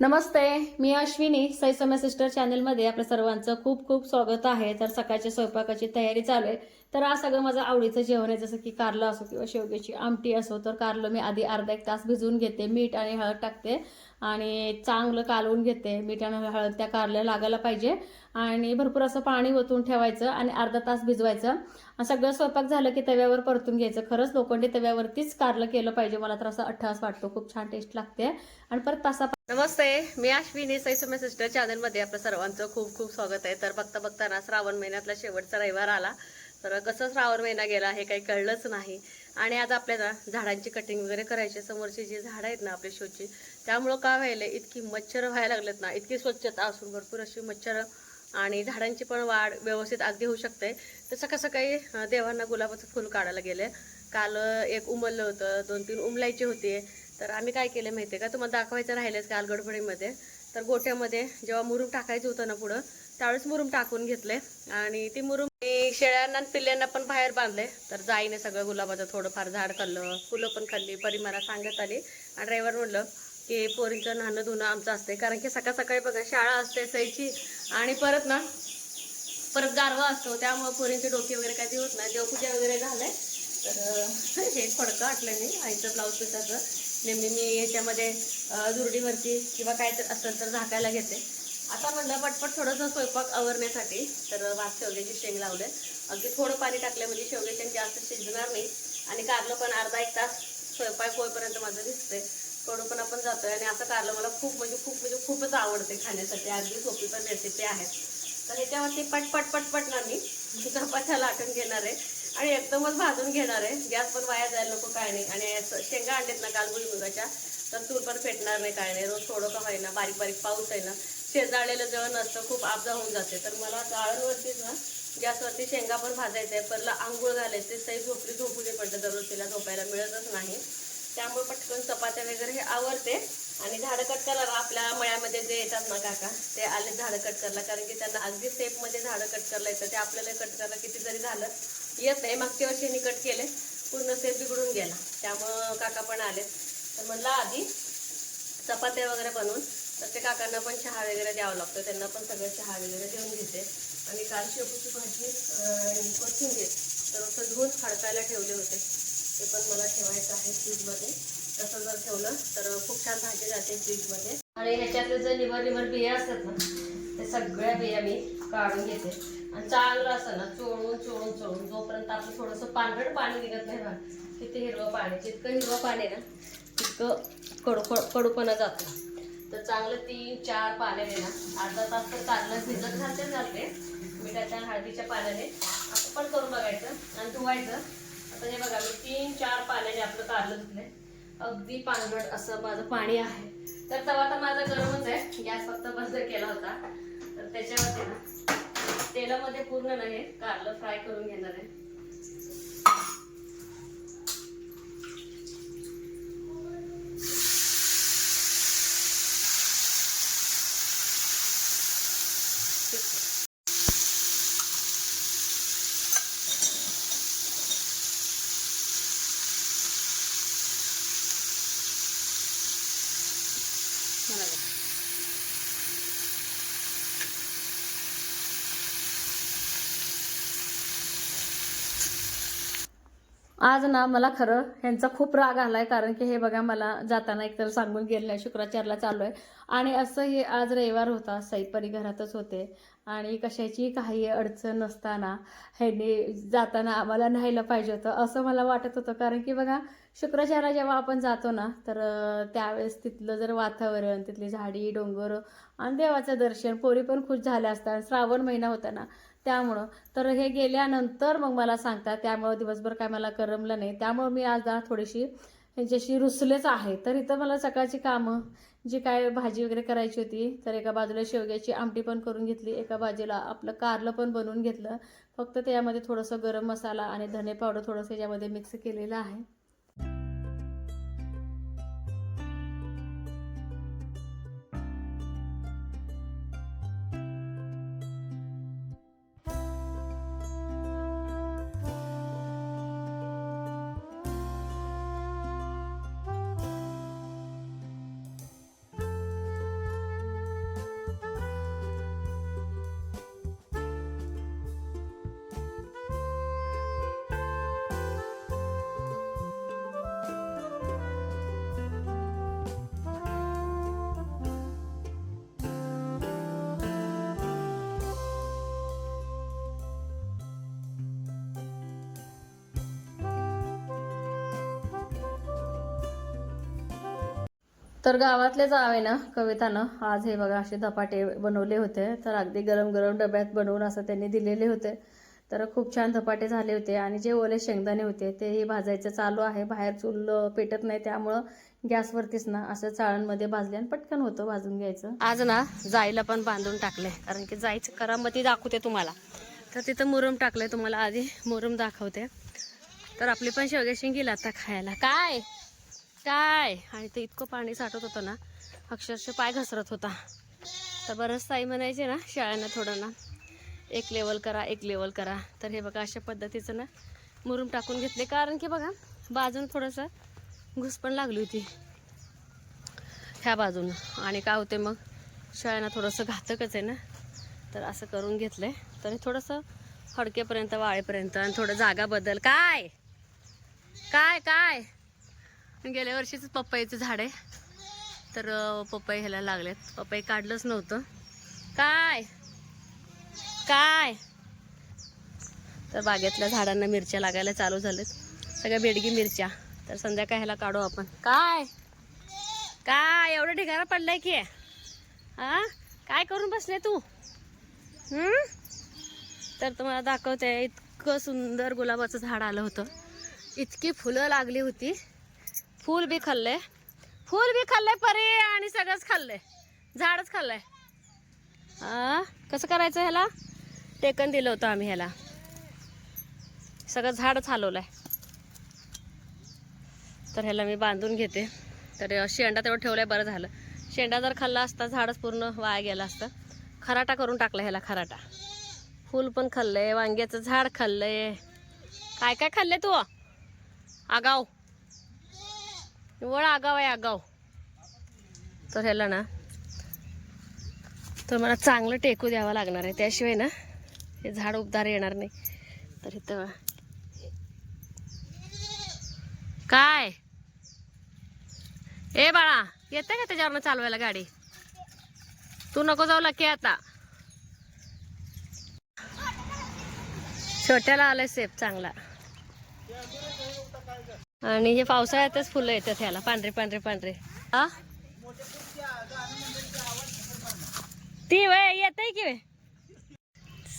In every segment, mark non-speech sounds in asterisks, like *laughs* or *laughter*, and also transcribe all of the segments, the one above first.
नमस्ते मी अश्विनी साई समय सिस्टर चॅनलमध्ये आपल्या सर्वांचं खूप खूप स्वागत आहे. तर सकाळच्या स्वयंपाकाची तयारी चालू आहे. तर आज सगळं माझं आवडीचं जेवण आहे जसं की कारलं असो किंवा शेवग्याची आमटी असो तर कारलं मी आधी अर्धा एक तास भिजवून घेते मीठ आणि हळद टाकते आणि चांगलं कालवून घेते. मीठ आणि हळद त्या कारल्या लागायला पाहिजे आणि भरपूर असं पाणी ओतून ठेवायचं आणि अर्धा तास भिजवायचं. सगळं स्वयंपाक झालं की तव्यावर परतून घ्यायचं. खरंच लोखंडी तव्यावरतीच कारलं केलं पाहिजे. मला तर असं अठ्ठास वाटतो. खूप छान टेस्ट लागते. आणि परत तासा नमस्ते मी अश्विनी साई समय सिस्टर चॅनलमध्ये आपल्या सर्वांचं खूप खूप स्वागत आहे. तर बघता बघताना श्रावण महिन्यातला शेवटचा रविवार आला. तर कसं श्रावण महिना गेला हे काही कळलंच नाही. आणि आज आपल्याला झाडांची कटिंग वगैरे करायची समोरची जी झाडं आहेत ना आपल्या शोची त्यामुळं काय व्हायलं इतकी मच्छर व्हायला लागलेत ना इतकी स्वच्छता असून भरपूर अशी मच्छर आणि झाडांची पण वाढ व्यवस्थित अगदी होऊ शकते. तर सकाळ सकाळी देवांना गुलाबाचं फुल काढायला गेले. काल एक उमललं होतं दोन तीन उमलायचे होते. तर आम्ही काय केलं माहिती आहे का? तुम्हाला दाखवायचं राहिलंच काल गडबडीमध्ये तर गोठ्यामध्ये जेव्हा मुरुम टाकायचं होतं ना पुढं त्यावेळेस मुरुम टाकून घेतले आणि ती मुरुम मी शेळ्यांना आणि पिल्ल्यांना पण बाहेर बांधले तर जाईने सगळं गुलाबाचं थोडंफार झाड खाल्लं फुलं पण खाल्ली परी सांगत आली. आणि ड्रायव्हर म्हणलं की पोरींचं नाणं धुणं आमचं असते कारण की सकाळ सकाळी बघा शाळा असते सैची आणि परत ना परत गारवा असतो. त्यामुळे पोरींची डोके वगैरे काही होत नाही. देवपूजा वगैरे झालंय. तर हे फडकं आटलं मी आईचं ब्लाऊज पिसाचं नेहमी मी ह्याच्यामध्ये अं, दुरडीवरती किंवा काय तर असेल तर झाकायला घेते. आता म्हणलं पटपट थोडंसं स्वयंपाक आवरण्यासाठी तर भात शेवग्याची शेंग लावले. अगदी थोडं पाणी टाकलं म्हणजे शेवगे शेंग जास्त शिजणार नाही. आणि कारलं पण अर्धा एक तास स्वयंपाक होईपर्यंत माझं दिसते थोडं पण आपण जातोय आणि असं कारलं मला खूप म्हणजे खूप म्हणजे खूपच आवडते खाण्यासाठी. अगदी सोपी पण रेसिपी आहे. तर ह्याच्यावरती पटपट पटपट ना मी. *laughs* चपात्या लाटून घेणार आहे. आणि एकदमच भाजून घेणार आहे. गॅस पण वाया जायला नको काय नाही. आणि शेंगा आणलेत ना काल भुईमुगाच्या तर तूर पण फेटणार नाही काय नाही. रोज थोडं का होईना बारीक बारीक पाऊस आहे ना. शेजाळलेलं जेवण असतं खूप आपदा होऊन जाते. तर मला गाळणवरतीच ना गॅसवरती शेंगा पण भाजायचं आहे. परला आंघोळ घालायचे सई झोपली झोपू दे पडलं दररोज तिला झोपायला मिळतच नाही. त्यामुळे पटकन चपात्या वगैरे हे आवडते आणि झाडं कट करायला आपल्या मळ्यामध्ये जे येतात ना काका ते आले झाडं कट करायला. कारण की त्यांना अगदी सेफमध्ये झाडं कट करायला येतं. ते आपल्याला कट करायला किती जरी झालं. येत नाही. मागच्या वर्षी यांनी कट केले पूर्ण सेफ बिघडून गेला. त्यामुळं काका पण आले तर म्हणलं आधी चपात्या वगैरे बनवून तर ते काकांना पण चहा वगैरे द्यावं लागतं. त्यांना पण सगळं चहा वगैरे देऊन घेते आणि काल शेपूची भाजी अं, कोथिंबीर तर असं धुवून खडकायला ठेवले होते. ते पण मला ठेवायचं आहे फ्रीजमध्ये. तसं जर ठेवलं तर खूप छान भाजी जाते फ्रीजमध्ये. आणि ह्याच्यातले जे लिव्हर लिव्हर बिया असतात ना ते सगळ्या बिया मी काढून घेते. आणि चांगलं असं ना चोळून चोळून चोळून. जोपर्यंत आपलं थोडंसं पांढरट पाणी निघत नाही ना किती हिरवं पाणी जितकं हिरवं पाणी ना तितकं कडू कडूपणा जातो. तर चांगलं तीन चार पाण्याने ना अर्धा तास तर कारलं भिजत घालते घालते मिठाच्या हळदीच्या पाण्याने असं पण करून बघायचं आणि धुवायचं. आता हे बघा मी तीन चार पाण्याने आपलं कारलं धुतलंय. अगदी पांढरट असं माझं पाणी आहे. तर तवा तर माझा गरमच आहे. गॅस फक्त बंद केला होता. तर त्याच्यावरती ना तेलामध्ये पूर्ण नाही कारलं फ्राय करून घेणार आहे. आज ना मला खरं ह्यांचा खूप राग आलाय कारण की हे बघा मला जाताना एकतर सांगून गेलं नाही शुक्राचारला चालू आहे आणि असं हे आज रविवार होता सईपरी घरातच होते. आणि कशाची काही अडचण नसताना ह्यांनी जाताना आम्हाला न्यायला पाहिजे होतं असं मला वाटत होतं. कारण की बघा शुक्राचारला जेव्हा आपण जातो ना तर त्यावेळेस तिथलं जर वातावरण तिथली झाडी डोंगर आणि देवाचं दर्शन पोरी पण खुश झाल्या असतात. श्रावण महिना होता ना त्यामुळं. तर हे गेल्यानंतर मग मला सांगतात त्यामुळं दिवसभर काय मला करमलं नाही. त्यामुळं मी आज ना थोडीशी ह्यांच्याशी रुसलेच आहे. तर इथं मला सकाळची कामं जी काय भाजी वगैरे करायची होती तर एका बाजूला शेवग्याची आमटी पण करून घेतली एका बाजूला आपलं कारलं पण बनवून घेतलं. फक्त त्यामध्ये थोडंसं गरम मसाला आणि धने पावडर थोडंसं याच्यामध्ये मिक्स केलेलं आहे. तर गावातले जावे ना कवितानं. आज हे बघा असे धपाटे बनवले होते. तर अगदी गरम गरम डब्यात बनवून असं त्यांनी दिलेले होते. तर खूप छान धपाटे झाले होते आणि जे ओले शेंगदाणे होते तेही भाजायचं चालू आहे. बाहेर चूल पेटत नाही. त्यामुळं गॅसवरतीच ना असं चाळणमध्ये भाजले आणि पटकन होतं भाजून घ्यायचं. आज ना जाईला पण बांधून टाकले कारण की जायचं करामती दाखवते तुम्हाला. तर तिथं मुरम टाकलंय. तुम्हाला आधी मुरम दाखवते. तर आपली पण शेवग्याची गेला आता खायला. काय? काय? आणि ते इतकं पाणी साठवत होतं ना अक्षरशः पाय घसरत होता. तर बरंच ताई म्हणायचे ना शाळांना थोडं ना एक लेवल करा एक लेवल करा. तर हे बघा अशा पद्धतीचं ना मुरुम टाकून घेतले. कारण की बघा बाजून थोडंसं घुस पण लागली होती. ह्या बाजून. आणि काय होते मग शाळांना थोडंसं घातकच आहे ना. तर असं करून घेतलं तर हे थोडंसं हडकेपर्यंत वाळेपर्यंत आणि थोडं जागा बदल. काय? काय काय? गेल्या वर्षीच पप्पाईचं झाड आहे. तर पप्पाई ह्याला लागलेत. पपई काढलंच नव्हतं. काय? काय? तर बागेतल्या झाडांना मिरच्या लागायला चालू झालेत. सगळ्या बेडगी मिरच्या. तर संध्याकाळ ह्याला काढू आपण. काय? काय? एवढं ढिगारा पडलाय की. हा काय करून बसले तू? हम्म? तर तुम्हाला दाखवते इतकं सुंदर गुलाबाचं झाड आलं होतं. इतकी फुलं लागली होती. फूल बी खाल्लंय फूल बी खाल्लंय परे आणि सगळंच खाल्लंय झाडच खाल्लंय आ? कसं करायचं ह्याला? टेकन दिलं होतं आम्ही ह्याला. सगळं झाडच हलवलंय तर ह्याला मी बांधून घेते. तर शेंडा तेवढं ठेवलंय बरं झालं. शेंडा जर खाल्ला असता झाडच पूर्ण वाया गेलं असतं. खराटा करून टाकला ह्याला खराटा. फूल पण खाल्लंय वांग्याचं झाड खाल्लंय. काय काय खाल्लंय तू? आगाव निवळ आगाव आहे आगाव. तर ह्याला ना तर मला चांगलं टेकू द्यावं लागणार आहे. त्याशिवाय ना हे झाड उबदार येणार नाही. तर इथं काय? ए बाळा येते का त्याच्यावरनं चालवायला गाडी? तू नको जाऊ लकी आता. छोट्याला आलंय सेफ चांगला. आणि हे पावसाळ्यातच फुलं येतात ह्याला. पांढरे पांढरे पांढरे. हा ती वय येत की वे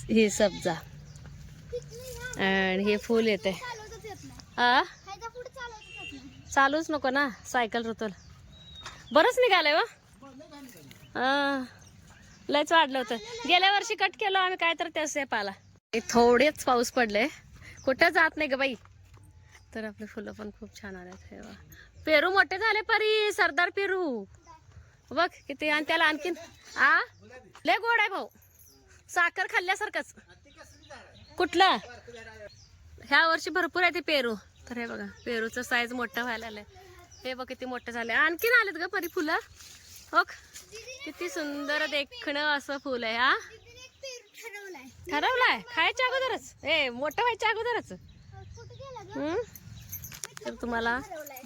ही सब्जा. आणि हे फुल येते हा चालूच नको ना सायकल ऋतूल बरंच निघालंय हो. व लयच वाढलं होतं. गेल्या वर्षी कट केलं आम्ही काय तर त्या सेपाला थोडेच पाऊस पडले. कुठं जात नाही ग बाई. तर आपले फुलं पण खूप छान हे बघा. पेरू मोठे झाले परी सरदार पेरू. बघ किती आणि त्याला आणखीन आ? लय गोड आहे भाऊ. साखर खाल्ल्यासारखंच. कुठलं? ह्या वर्षी भरपूर आहे ते पेरू. तर हे बघा पेरूचं साईज मोठं व्हायला आलंय हे बघ किती मोठं झालंय. आणखीन आलेत ग परी फुलं. हो किती सुंदर देखणं असं फुल आहे हा? ठरवलाय. खायच्या अगोदरच. ए मोठं व्हायच्या अगोदरच. हम्म? तर तुम्हाला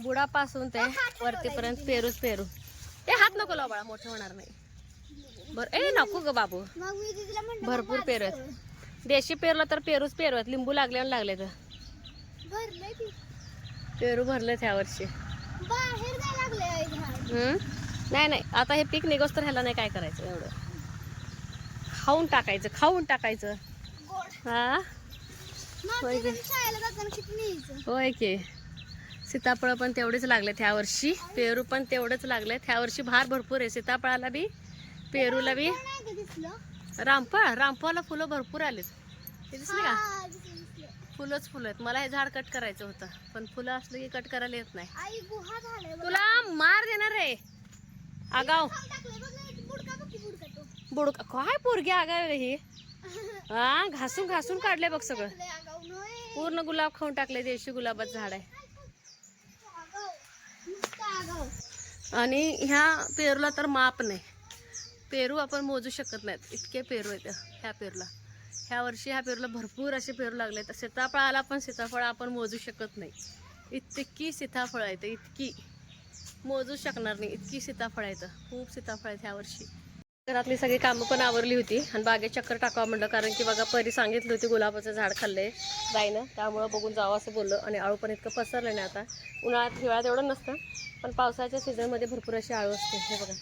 बुडापासून ते वरतीपर्यंत पेरूच पेरू. ए हात नको लाव बाळा मोठं होणार नाही. बर ए नको ग बाबू. भरपूर पेरू आहेत. देशी पेरलं तर पेरूच पेरू आहेत. लिंबू लागल्यावर लागले तर. पेरू भरलेत ह्या वर्षी? नाही नाही आता हे पीक निघोस तर ह्याला नाही काय करायचं एवढं. खाऊन टाकायचं खाऊन टाकायचं. हा? होय की? सीताफळं पण तेवढेच लागलेत ह्या वर्षी. पेरू पण तेवढंच लागलेत. ह्या वर्षी भार भरपूर आहे सीताफळाला बी पेरूला बी. रामफळ रामफळाला फुलं भरपूर आलेत. हे दिसले का? फुलंच फुलं आहेत. मला हे झाड कट करायचं होतं पण फुलं असलं की कट करायला येत नाही. तुला मार देणार आहे. आगाव. बुडका काय पोरगी आगाव आहे ही? हा घासून घासून काढले बघ सगळं. पूर्ण गुलाब खाऊन टाकले देशी गुलाबाचं झाड आहे. आणि ह्या पेरूला तर माप नाही. पेरू आपण मोजू शकत नाहीत. इतके पेरू आहेत ह्या पेरूला. ह्या वर्षी ह्या पेरूला भरपूर असे पेरू लागले तर सीताफळाला पण सीताफळ आपण मोजू शकत नाही. इतकी सीताफळ आहेत इतकी. मोजू शकणार नाही. इतकी सीताफळ आहेत. खूप सीताफळ आहेत ह्या वर्षी. घरातली सगळी कामं पण आवरली होती आणि बागेत चक्कर टाकावं म्हणलं कारण की बघा परी सांगितली होती गुलाबाचं झाड खाल्ले जाईनं त्यामुळं बघून जावं असं बोललं आणि आळू पण इतकं पसरलं नाही आता. उन्हाळ्यात हिवाळ्यात एवढं नसतं पण पावसाच्या सीझनमध्ये भरपूर अशी आळू असते हे बघा.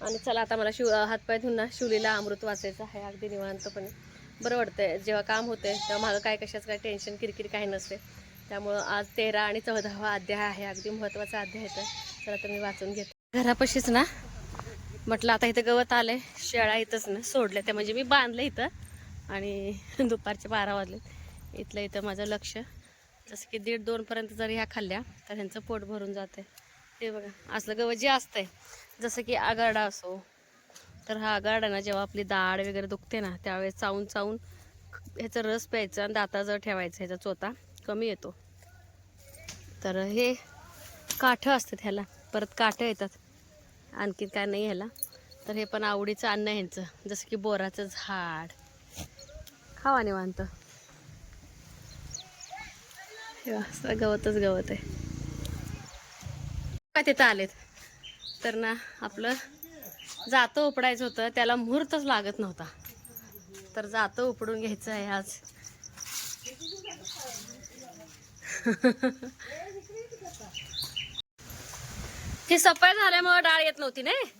आणि चला आता मला शिव हातपाय धुऊन ना शिवलीला अमृत वाचायचं आहे अगदी निवांतपणे. बरं वाटतंय जेव्हा काम होतंय तेव्हा माझं काय कशाचं काय टेन्शन किरकिर काही नसते. त्यामुळं आज तेरा आणि चौदावा अध्याय आहे अगदी महत्त्वाचा अध्याय आहे तर चला तर मी वाचून घेते. घरापाशीच ना म्हटलं आता इथं गवत आलंय शेळ्या इथंच ना सोडल्या त्या. म्हणजे मी बांधलं इथं आणि *laughs* दुपारचे बारा वाजले इथलं इथं माझं लक्ष. जसं की दीड दोनपर्यंत जर ह्या खाल्ल्या तर ह्यांचं पोट भरून जाते हे बघा असलं गवत जे असतंय जसं की आगारडा असो तर हा आगारडा ना जेव्हा आपली दाढ वगैरे दुखते ना त्यावेळेस चावून चावून ह्याचा रस प्यायचा आणि दाताजवळ ठेवायचा ह्याचा चोता कमी येतो. तर हे काठं असतात ह्याला परत काठं येतात. आणखी काय नाही ह्याला. तर हे पण आवडीचं अन्न ह्यांचं जसं की बोराचं झाड. खावा निवांत. गवतच गवत आहे. काय तिथं आलेत? तर ना आपलं जातं उपडायचं होतं त्याला मुहूर्तच लागत नव्हता. तर जातं उपडून घ्यायचं आहे आज. *laughs* ही सफाई झाल्यामुळे डाळ येत नव्हती नाही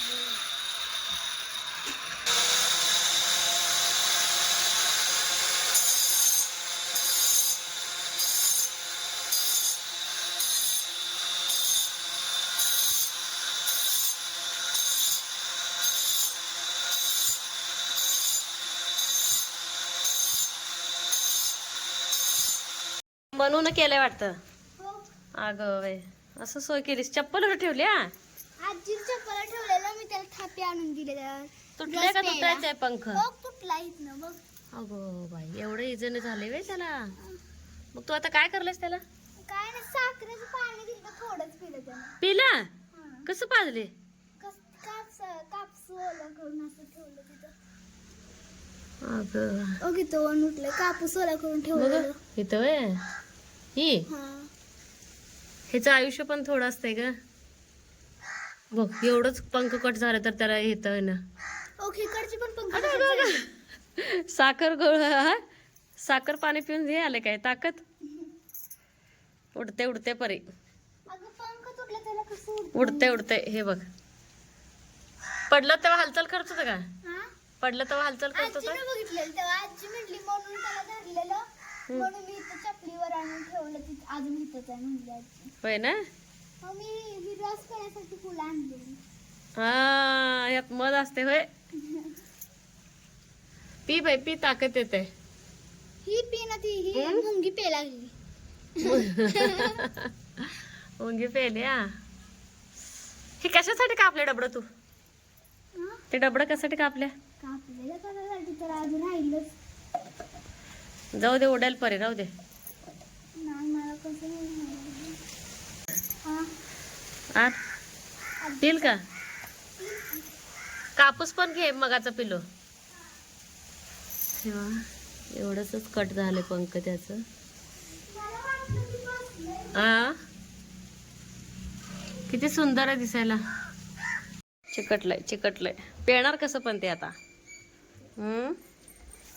म्हणून केलंय वाटतं. हो. अगं वे असं सोय केलीस. चप्पल ठेवली हा? आजी चप्पल ठेवलेलं मी त्याला थापी आणून दिलेल्या तुटले का तुटायचंय पंख? तुटला इथनं बघ. अगो बाई एवढं इजन झाले वे त्याला. मग तू आता काय करलंस त्याला? काय नाही साखरेचं पाणी दिलं थोडंच पिलं पिला. कसं पाजले? कापस कापस ओला करून असं ठेवलं तिथं. अगं. ओके तो उठलं कापूस ओला करून ठेवलं इथं ही? हा. ह्याचं आयुष्य पण थोडं असतंय का बघ एवढंच पंख कट झालं तर त्याला येतंय ना. पण साखर गोळ? साखर पाणी पिऊन हे आले काय? ताकद? उडते उडते परी. उडतं? उडते हे बघ. पडलं तेव्हा हालचाल करत होतं का? पडलं तेव्हा हालचाल करत होतं? आजीनं बघितलेलं तेव्हा आजी म्हटली म्हणून त्याला धरलेलं म्हणून मी इथं चपलीवर आणून ठेवलं तिथं अजून इथंच आहे म्हणली आजी. होय ना? मग मी ही रस करण्यासाठी फुलं आणली हा यात मध असते होय. पी बाई पी ताकद येते. ही पी ना ती ही? मुंगी पे लागली. *laughs* मुंगी पेले हा. हे कशासाठी कापले डबडं तू? ते डबडं कशासाठी कापल्या? कापलेलं करायसाठी तर अजून राहिलंच. जाऊ दे उडायला परे राहू दे. हा आत पिल का? कापूस पण घे मगाचा पिलो. तेव्हा एवढंच कट झालं पंख त्याचं. आ? किती सुंदर आहे दिसायला. चिकटलंय चिकटलंय. पेणार कसं पण ते आता. हम्म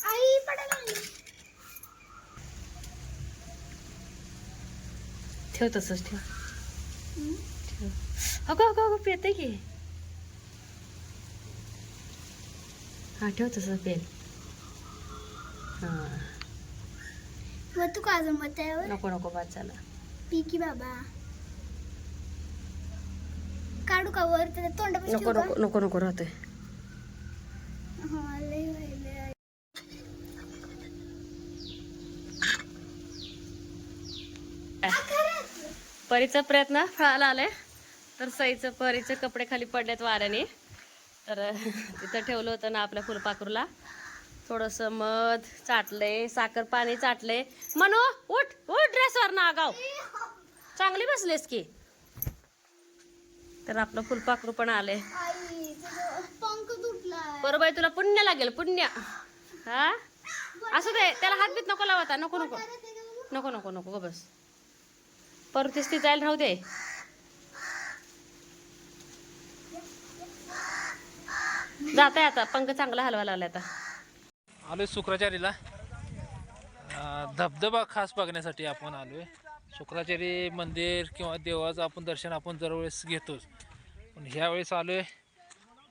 आई पडायला लागली. ठेव तसंच ठेव. हं? ठेव. अगं अगं अगं पेते की. हा ठेव तसं पेल हा. मग तू का जमत त्यावर नको नको बाद झाला. पी की बाबा. काढू का वर? त्याच्या तोंडापाशी नको? नको नको नको राहतोय. परीचा प्रयत्न फळाला आलाय. तर सईचं परीचे कपडे खाली पडलेत वाऱ्याने. तर तिथं ठेवलं होतं ना आपल्या फुलपाखरूला. थोडस मध चाटलंय साखर पाणी चाटलंय म्हणू उठ उठ ड्रेसवर ना गाव चांगली बसलेस की. तर आपलं फुलपाखरू पण आले. आई बरोबर तुला पुण्य लागेल पुण्य. हा? असं दे त्याला हात बीत नको लावता नको. नको नको नको नको बस. परतीस ती जायला राहू दे. जात आहे आता पंख चांगला हलवा लागला आता. आलोय शुक्राचारीला धबधबा खास बघण्यासाठी आपण आलोय. शुक्राचारी मंदिर किंवा देवाचं आपण दर्शन आपण दरवेळेस घेतोच. पण ह्या वेळेस आलोय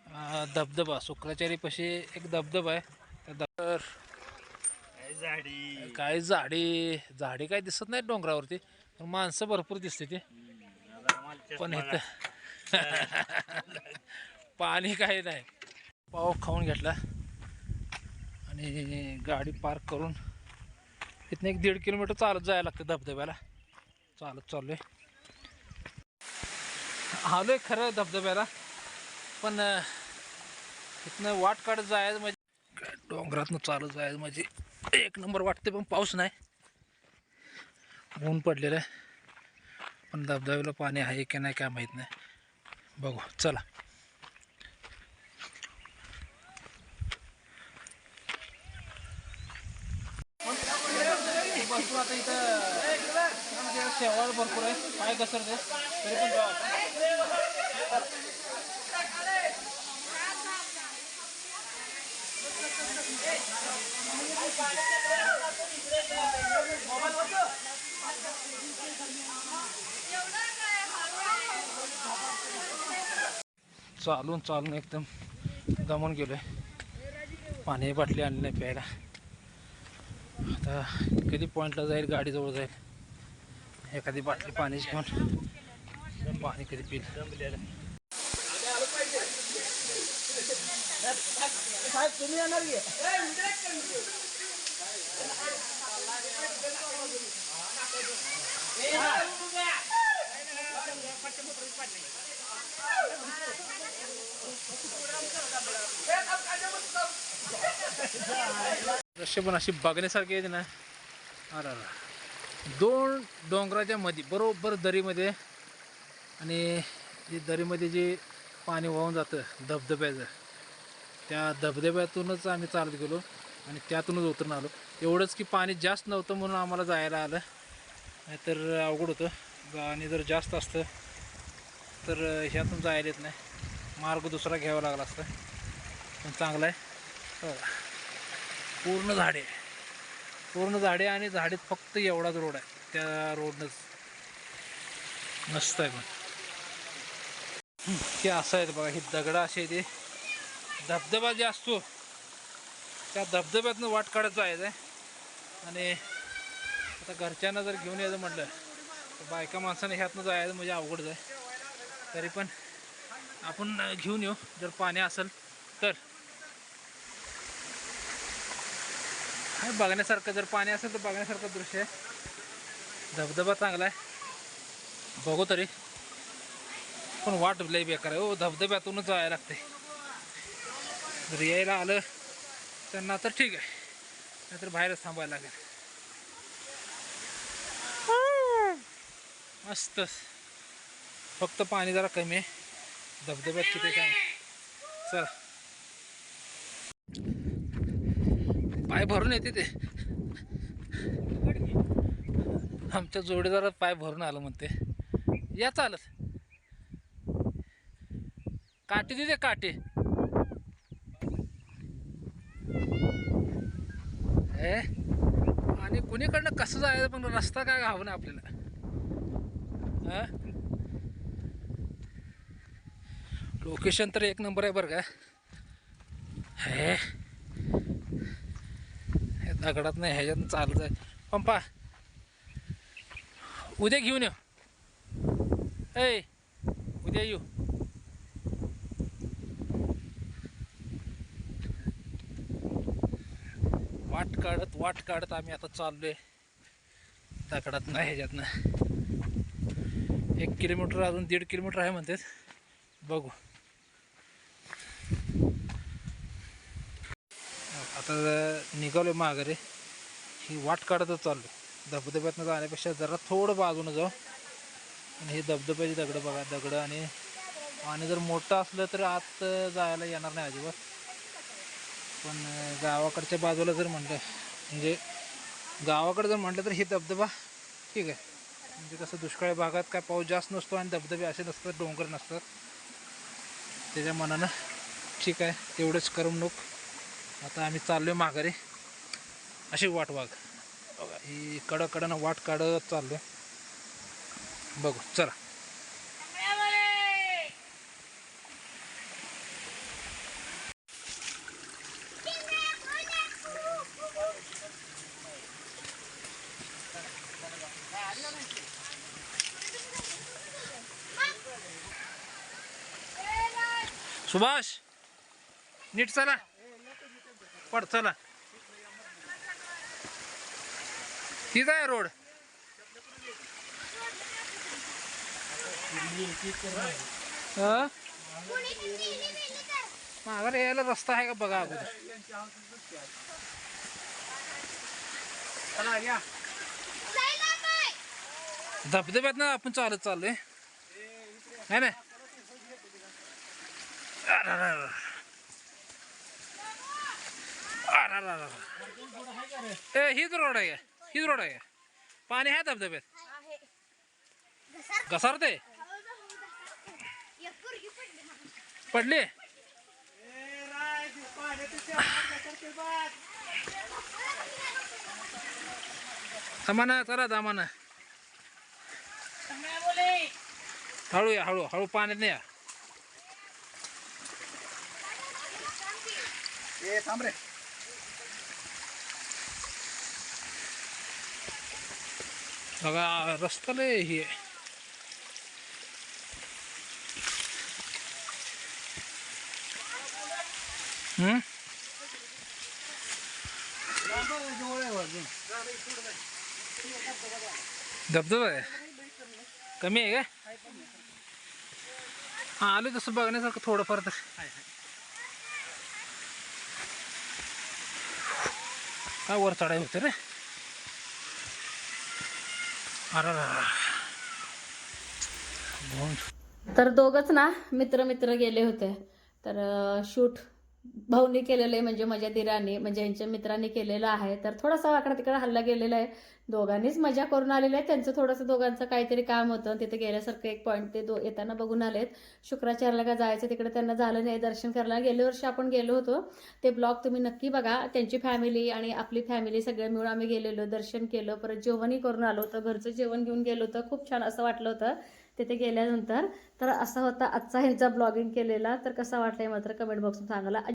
अं, धबधबा. शुक्राचारीपाशी एक धबधबा आहे. त्या काय झाडी? झाडी काय दिसत नाही डोंगरावरती. पण माणसं भरपूर दिसते ते. पण इथं *laughs* पाणी काही नाही. पाव खाऊन घेतला. आणि गाडी पार्क करून इथनं एक दीड किलोमीटर चालत जायला लागतं धबधब्याला. चालत चाललोय. आलोय खरं धबधब्याला. पण इथनं वाट काढत जायचं म्हणजे डोंगरातनं चालत जायचं म्हणजे एक नंबर वाटते पण पाऊस नाही. ऊन पडलेलं आहे. पण धबधब्याला पाणी आहे की नाही काय माहीत नाही. बघू चला. भरपूर आता इथं. शेवाळ भरपूर आहे. पाय घसरते तरी पण जाऊ चालून चालून एकदम दमून आहे पाणी बाटली आणली नाही प्यायला. आता कधी पॉईंटला जाईल गाडीजवळ जाईल. एखादी बाटली पाण्याची घेऊन पाणी कधी पिल दृश्य पण अशी बघण्यासारखी आहेत ना. अरे अरे. दोन डोंगराच्या मध्ये बरोबर दरीमध्ये आणि जे दरीमध्ये जे पाणी वाहून जातं धबधब्याचं त्या धबधब्यातूनच आम्ही चालत गेलो आणि त्यातूनच उतरून आलो. एवढंच की पाणी जास्त नव्हतं म्हणून आम्हाला जायला आलं. नाहीतर अवघड होतं. आणि जर जास्त असतं तर ह्यातून जायला येत नाही. मार्ग दुसरा घ्यावा लागला असता. पण चांगला आहे. हो. पूर्ण झाडे पूर्ण झाडे आणि झाडीत फक्त एवढाच रोड आहे. त्या रोडनंच मस्त आहे पण. ते असं आहे बघा हे दगडं असे आहे ते धबधबा जे असतो त्या धबधब्यातनं वाट काढत जायचं आहे आणि आता घरच्यांना जर घेऊन यायचं म्हटलं तर बायका माणसाने ह्यातनं जायचं म्हणजे अवघडच आहे तरी पण आपण घेऊन येऊ. जर पाणी असेल तर. बघण्यासारखं जर पाणी असेल तर बघण्यासारखं दृश्य आहे. धबधबा चांगला आहे. बघू तरी. पण वाट लई बेकार आहे हो. धबधब्यातूनच जायला लागते जर यायला आलं त्यांना तर ठीक आहे. नाहीतर बाहेरच थांबायला लागेल. मस्तच फक्त पाणी जरा कमी आहे. धबधब्यात किती काय चला. पाय भरून येते ते. आमच्या जोडीदारात पाय भरून आलं म्हणते. या चालत. काठी देते काटे हे आणि कुणीकडनं कसं जायचं पण रस्ता काय घावं ना आपल्याला. हा? लोकेशन तर एक नंबर आहे बरं का? हे दगडात नाही ह्याच्यात चालत आहे. पंपा. उद्या घेऊन येऊ ऐ उद्या येऊ. वाट काढत वाट काढत आम्ही आता चाललोय. दगडात नाही ह्याच्यातनं एक किलोमीटर अजून दीड किलोमीटर आहे म्हणतात. बघू. आता निघालो माघारी. ही वाट काढतच चाललो धबधब्यातनं जाण्यापेक्षा जरा थोडं बाजूनं जाऊ. आणि हे धबधब्याची दगडं बघा दगडं आणि आणि जर मोठं असलं तर आत जायला येणार नाही अजिबात. पण गावाकडच्या बाजूला जर म्हटलं म्हणजे गावाकडे जर म्हटलं तर हे धबधबा ठीक आहे. म्हणजे कसं दुष्काळी भागात काय पाऊस जास्त नसतो आणि धबधबे असे नसतात डोंगर नसतात. त्याच्या मनानं ठीक आहे तेवढंच करमणूक आता आम्ही चाललो माघारी. अशी वाट वाघ. बघा. ही कडकडनं वाट काढत चाललो बघू चला. सुभाष नीट चला. पड चला तिथं आहे रोड. माघार यायला रस्ता आहे का बघा अगोदर. धबधब्यात ना आपण चालत चाललोय. नाही ना ए हीच रोड आहे? हीच रोड आहे? पाणी आहे धबधब्यात? घसारते. पडली? थांबा चला दामाना हळू या हळू हळू पाण्यात नाही या रस्ता लय हे आहे. हम्म? आहे कमी आहे का हा, आलो तसं बघण्यासारखं थोडंफार तर काय वर चढाई होते रे. तर दोघच ना मित्र मित्र गेले होते. तर शूट भाऊनी केलेलं आहे म्हणजे माझ्या दिराने म्हणजे यांच्या मित्रांनी केलेलं आहे. तर थोडासा वाकडा तिकडे हल्ला गेलेला आहे. दोघांनीच मजा करून आलेले आहे. त्यांचं थोडंसं दोघांचं काहीतरी काम होतं. तिथे गेल्यासारखं एक पॉईंट ते दो येताना बघून आलेत. शुक्राचार्याला का जायचं तिकडे? त्यांना झालं नाही. दर्शन करायला गेल्या वर्षी आपण गेलो होतो. ते ब्लॉग तुम्ही नक्की बघा. त्यांची फॅमिली आणि आपली फॅमिली सगळे मिळून आम्ही गेलेलो दर्शन केलं. परत जेवणही करून आलो होतं. घरचं जेवण घेऊन गेलो होतं. खूप छान असं वाटलं होतं तिथे गेल्यानंतर. तर असा होता आजचा ह्यांचा ब्लॉगिंग केलेला. तर कसा वाटलाय मात्र कमेंट बॉक्समध्ये सांगायला.